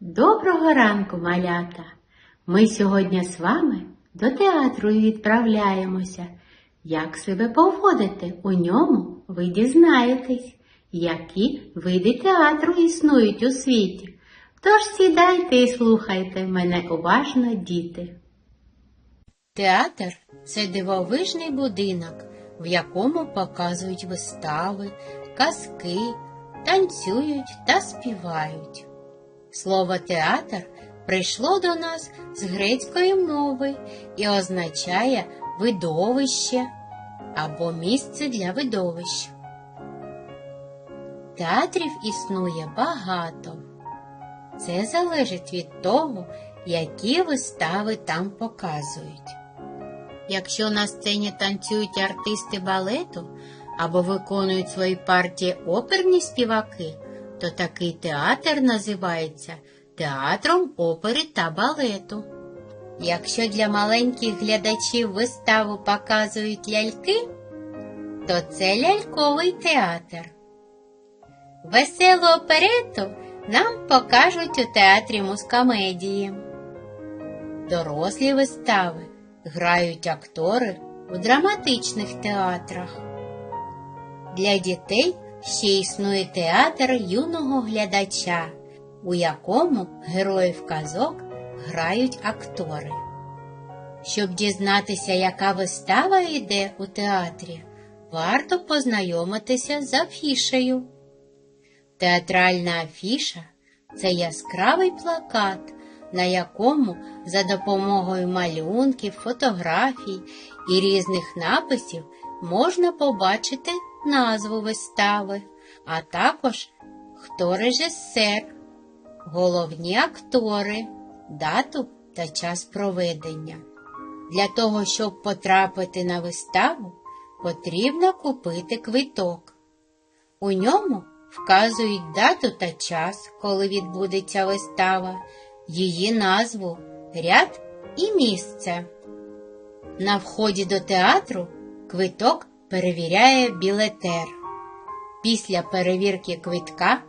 Доброго ранку, малята! Ми сьогодні з вами до театру відправляємося. Як себе поводити у ньому, ви дізнаєтесь, які види театру існують у світі. Тож сідайте і слухайте мене уважно, діти. Театр це дивовижний будинок, в якому показують вистави, казки, танцюють та співають. Слово театр прийшло до нас з грецької мови і означає видовище або місце для видовищ. Театрів існує багато. Це залежить від того, які вистави там показують. Якщо на сцені танцюють артисти балету або виконують свої партії оперні співаки, то такий театр називається театром опери та балету. Якщо для маленьких глядачів виставу показують ляльки, то це ляльковий театр. Веселу оперету нам покажуть у театрі мускамедії. Дорослі вистави грають актори у драматичних театрах. Для дітей ще існує театр юного глядача, у якому героїв казок грають актори. Щоб дізнатися, яка вистава йде у театрі, варто познайомитися з афішею. Театральна афіша це яскравий плакат, на якому за допомогою малюнків, фотографій і різних написів можна побачити назву вистави, а також хто режисер, головні актори, дату та час проведення. Для того, щоб потрапити на виставу, потрібно купити квиток. У ньому вказують дату та час, коли відбудеться вистава, її назву, ряд і місце. На вході до театру квиток перевіряє білетер. Після перевірки квитка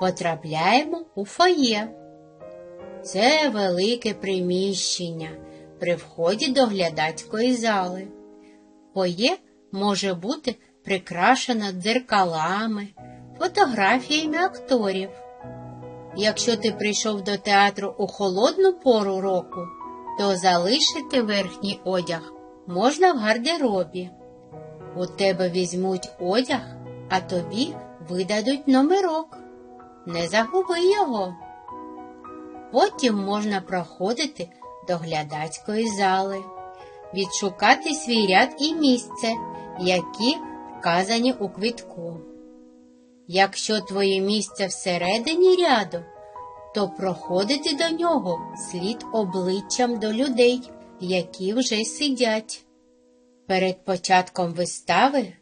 потрапляємо у фоє. Це велике приміщення при вході до глядацької зали. Фоє може бути прикрашено дзеркалами, фотографіями акторів. Якщо ти прийшов до театру у холодну пору року, то залишити верхній одяг можна в гардеробі. У тебе візьмуть одяг, а тобі видадуть номерок. Не загуби його. Потім можна проходити до глядацької зали, відшукати свій ряд і місце, які вказані у квитку. Якщо твоє місце всередині ряду, то проходити до нього слід обличчям до людей, які вже сидять. Перед початком вистави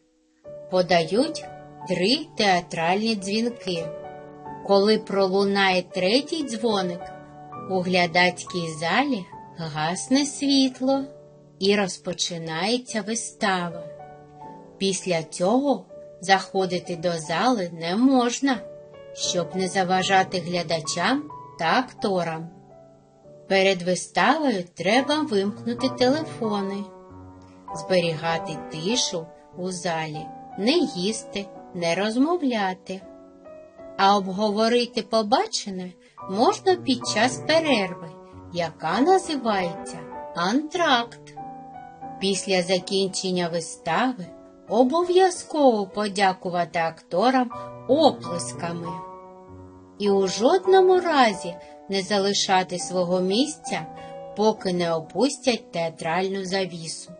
подають три театральні дзвінки. Коли пролунає третій дзвоник, у глядацькій залі гасне світло і розпочинається вистава. Після цього заходити до зали не можна, щоб не заважати глядачам та акторам. Перед виставою треба вимкнути телефони, зберігати тишу у залі, не їсти, не розмовляти. А обговорити побачене можна під час перерви, яка називається антракт. Після закінчення вистави обов'язково подякувати акторам оплесками. І у жодному разі не залишати свого місця, поки не опустять театральну завісу.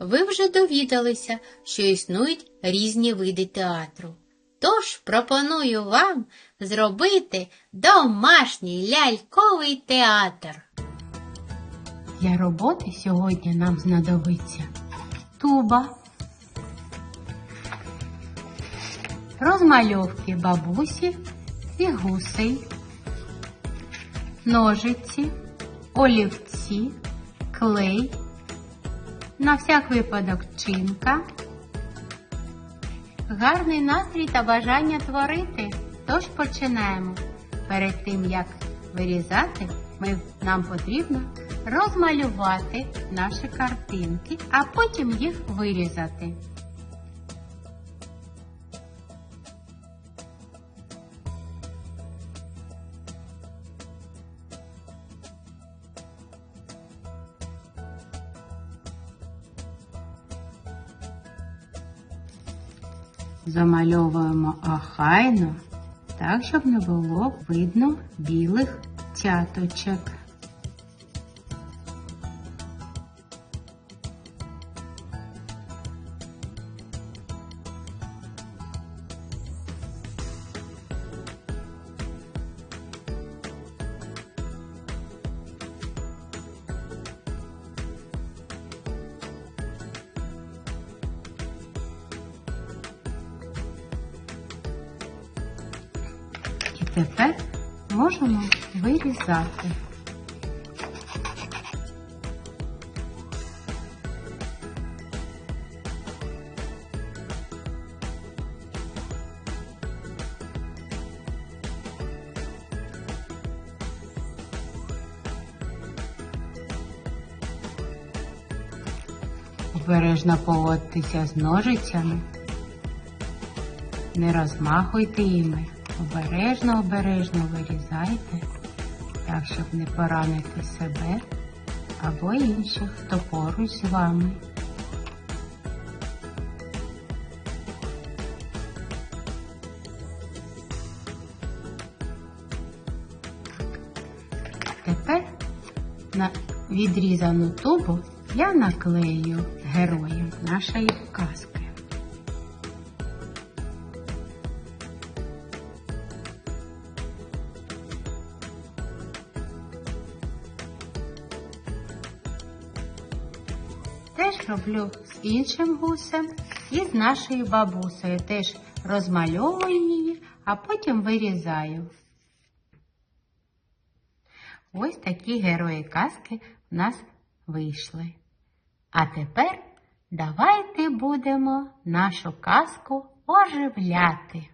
Ви вже довідалися, що існують різні види театру. Тож пропоную вам зробити домашній ляльковий театр. Для роботи сьогодні нам знадобиться туба, розмальовки бабусі і гусей, ножиці, олівці, клей, на всяк випадок чинка, гарний настрій та бажання творити. Тож починаємо. перед тим як вирізати, ми, нам потрібно розмалювати наші картинки, а потім їх вирізати. Замальовуємо охайно, так, щоб не було видно білих цяточок. Тепер можемо вирізати. Обережно поводьтеся з ножицями. Не розмахуйте іми. Обережно, обережно вирізайте, так, щоб не поранити себе або інших, хто поруч з вами. Тепер на відрізану тубу я наклею героїв нашої казки. Теж роблю з іншим гусем і з нашою бабусею. Теж розмальовую її, а потім вирізаю. Ось такі герої казки в нас вийшли. А тепер давайте будемо нашу казку оживляти.